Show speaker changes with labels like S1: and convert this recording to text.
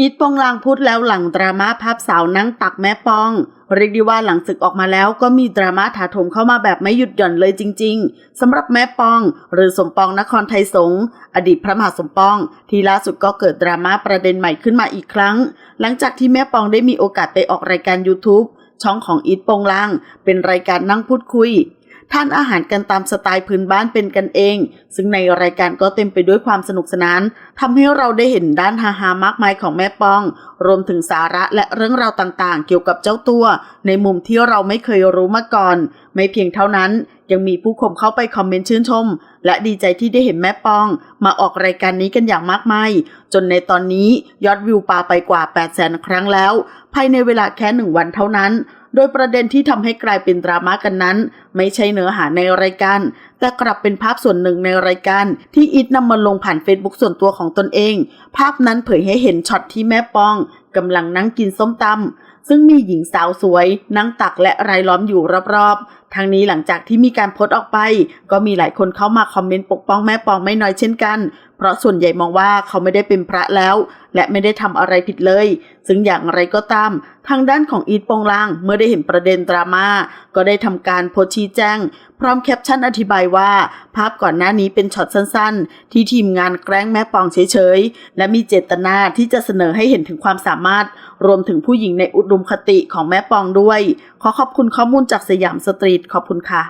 S1: อีทโปงลางพูดแล้วหลังดราม่าภาพสาวนั่งตักแม่ปอง เรียกได้ว่าหลังศึกออกมาแล้วก็มีดราม่าถาโถมเข้ามาแบบไม่หยุดหย่อนเลยจริง ๆสำหรับแม่ปอง หรือสมปองนครไทยสงฆ์อดีตพระมหาสมปอง ที่ล่าสุดก็เกิดดราม่าประเด็นใหม่ขึ้นมาอีกครั้ง หลังจากที่แม่ปองได้มีโอกาสไปออกรายการ YouTube ช่องของอีทปงลาง เป็นรายการนั่งพูดคุย ทานอาหารกันตามสไตล์พื้นบ้านเป็นกันเอง ซึ่งในรายการก็เต็มไปด้วยความสนุกสนานทำให้เราได้เห็นด้านฮาๆมากมายของแม่ปอง รวมถึงสาระและเรื่องราวต่างๆ เกี่ยวกับเจ้าตัว ในมุมที่เราไม่เคยรู้มาก่อน ไม่เพียงเท่านั้นยังมีผู้ชมเข้าไปคอมเมนต์ชื่นชม และดีใจที่ได้เห็นแม่ปอง มาออกรายการนี้กันอย่างมากมาย จนในตอนนี้ยอดวิวปาไปกว่า 8 0 0 0 0 0 ครั้งแล้ว ภายในเวลาแค่หนึ่งวันเท่านั้น โดยประเด็นที่ทำให้กลายเป็นดราม่ากันนั้น ไม่ใช่เนื้อหาในรายการ แต่กลับเป็นภาพส่วนหนึ่งในรายการ ที่อิทนำมาลงผ่านเฟซบุ๊กส่วนตัวของตนเอง ภาพนั้นเผยให้เห็นช็อตที่แม่ปองกำลังนั่งกินส้มตำ ซึ่งมีหญิงสาวสวย นั่งตักและรายล้อมอยู่รอบๆทั้งนี้หลังจากที่มีการโพสต์ออกไป ก็มีหลายคนเข้ามาคอมเมนต์ปกป้องแม่ปองไม่น้อยเช่นกัน เพราะส่วนใหญ่มองว่าเขาไม่ได้เป็นพระแล้ว และไม่ได้ทำอะไรผิดเลย ซึ่งอย่างไรก็ตาม ทางด้านของอีทโปงลางเมื่อได้เห็นประเด็นดราม่าก็ได้ทำการโพสต์ชี้แจงพร้อมแคปชั่นอธิบายว่า ภาพก่อนหน้านี้เป็นช็อตสั้นๆ ที่ทีมงานแกล้งแม่ปองเฉยๆและมีเจตนาที่จะเสนอให้เห็นถึงความสามารถ รวมถึงผู้หญิงในอุดมคติของแม่ปองด้วย ขอขอบคุณข้อมูลจากสยามสตรีทขอบคุณค่ะ